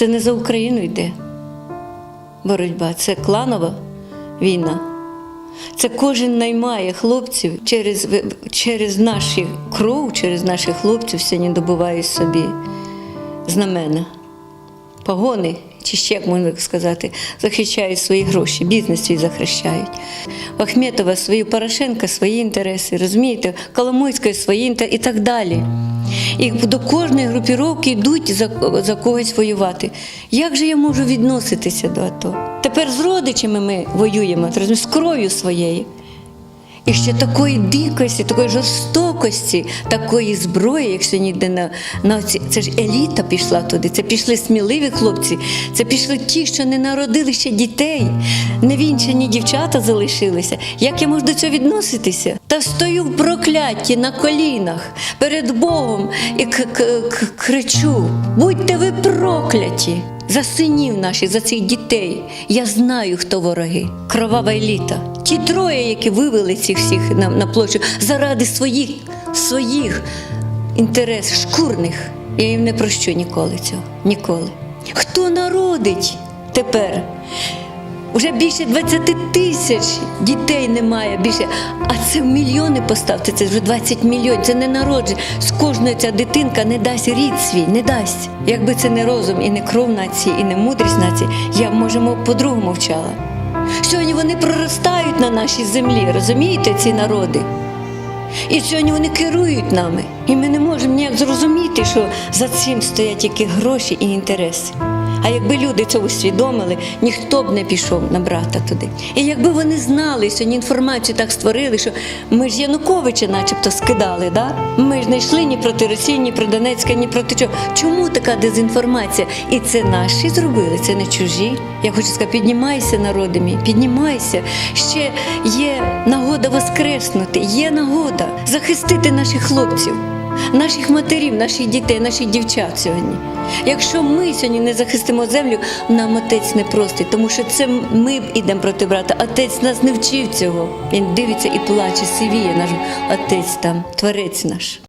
Це не за Україну йде. Боротьба, це кланова війна. Це кожен наймає хлопців через, через наші кров, через наших хлопців сьогодні добуває собі знамена, погони, чи ще, як можна сказати, захищають свої гроші, бізнес свій захищають. Ахметова свої, Порошенка свої інтереси, розумієте, Коломойська свої інтереси і так далі. І до кожної групіровки йдуть за, за когось воювати. Як же я можу відноситися до АТО? Тепер з родичами ми воюємо, з кров'ю своєю. І ще такої дикості, такої жорстокості, такої зброї, як сьогодні йде на, на це ж еліта пішла туди. Це пішли сміливі хлопці, це пішли ті, що не народили ще дітей, невінчані дівчата залишилися. Як я можу до цього відноситися? Та стою в прокляті на колінах перед Богом і к- к- к- кричу: будьте ви прокляті! За синів наших, за цих дітей. Я знаю, хто вороги. Кровава еліта. Ті троє, які вивели цих всіх на, на площу заради своїх, своїх інтересів, шкурних. Я їм не прощу ніколи цього. Ніколи. Хто народить тепер? Уже більше 20 тисяч дітей немає більше. А це в мільйони поставте, це вже 20 мільйонів. Це не народження. З кожної ця дитинка не дасть рід свій, не дасть. Якби це не розум і не кров нації, і не мудрість нації, я б, може, по-другому вчала. Сьогодні вони проростають на нашій землі, розумієте, ці народи? І сьогодні вони керують нами. І ми не можемо ніяк зрозуміти, що за цим стоять які гроші і інтереси. А якби люди це усвідомили, ніхто б не пішов на брата туди. І якби вони знали, сьогодні інформацію так створили, що ми ж Януковича начебто скидали, да? ми ж не йшли ні проти Росії, ні проти Донецька, ні проти чого. Чому така дезінформація? І це наші зробили, це не чужі. Я хочу сказати, піднімайся, народи мій, піднімайся. Ще є нагода воскреснути, є нагода захистити наших хлопців, наших матерів, наших дітей, наших дівчат сьогодні. Якщо ми сьогодні не захистимо землю, нам отець не простить, тому що це ми йдемо проти брата. Отець нас не вчив цього. Він дивиться і плаче, сивіє наш отець там, творець наш.